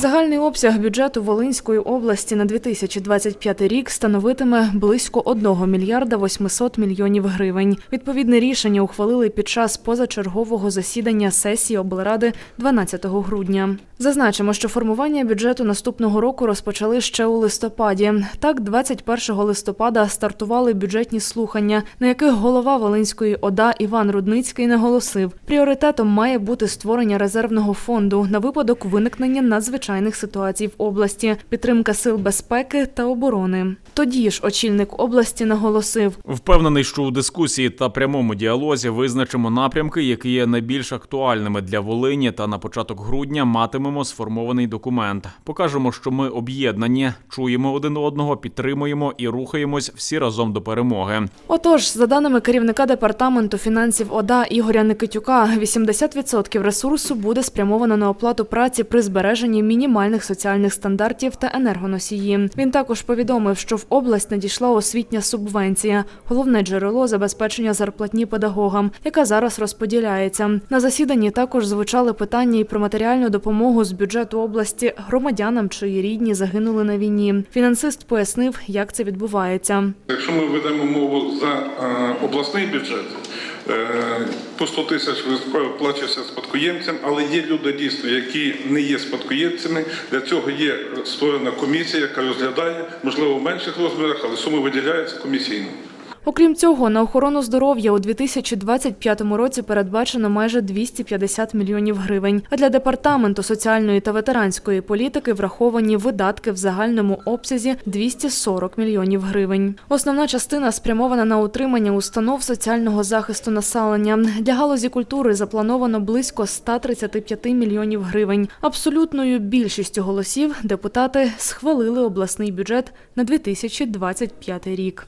Загальний обсяг бюджету Волинської області на 2025 рік становитиме близько 1 мільярда 800 мільйонів гривень. Відповідне рішення ухвалили під час позачергового засідання сесії облради 12 грудня. Зазначимо, що формування бюджету наступного року розпочали ще у листопаді. Так, 21 листопада стартували бюджетні слухання, на яких голова Волинської ОДА Іван Рудницький наголосив, пріоритетом має бути створення резервного фонду на випадок виникнення надзвичайних ситуацій в області, підтримка сил безпеки та оборони. Тоді ж очільник області наголосив, Впевнений, що у дискусії та прямому діалозі визначимо напрямки, які є найбільш актуальними для Волині, та на початок грудня матимемо сформований документ. Покажемо, що ми об'єднані, чуємо один одного, підтримуємо і рухаємось всі разом до перемоги. Отож, за даними керівника департаменту фінансів ОДА Ігоря Никитюка, 80% ресурсу буде спрямовано на оплату праці при збереженні мінімальних соціальних стандартів та енергоносії. Він також повідомив, що в область надійшла освітня субвенція, головне джерело забезпечення зарплатні педагогам, яка зараз розподіляється. На засіданні також звучали питання і про матеріальну допомогу з бюджету області громадянам, чиї рідні загинули на війні. Фінансист пояснив, як це відбувається. Якщо ми ведемо мову за е, обласний бюджет, е, по 100 тисяч виплачується спадкоємцям, але є люди дійсно, які не є спадкоємцями. Для цього є створена комісія, яка розглядає, можливо, в менших розмірах, але суми виділяються комісійно. Окрім цього, на охорону здоров'я у 2025 році передбачено майже 250 мільйонів гривень. А для департаменту соціальної та ветеранської політики враховані видатки в загальному обсязі 240 мільйонів гривень. Основна частина спрямована на утримання установ соціального захисту населення. Для галузі культури заплановано близько 135 мільйонів гривень. Абсолютною більшістю голосів депутати схвалили обласний бюджет на 2025 рік.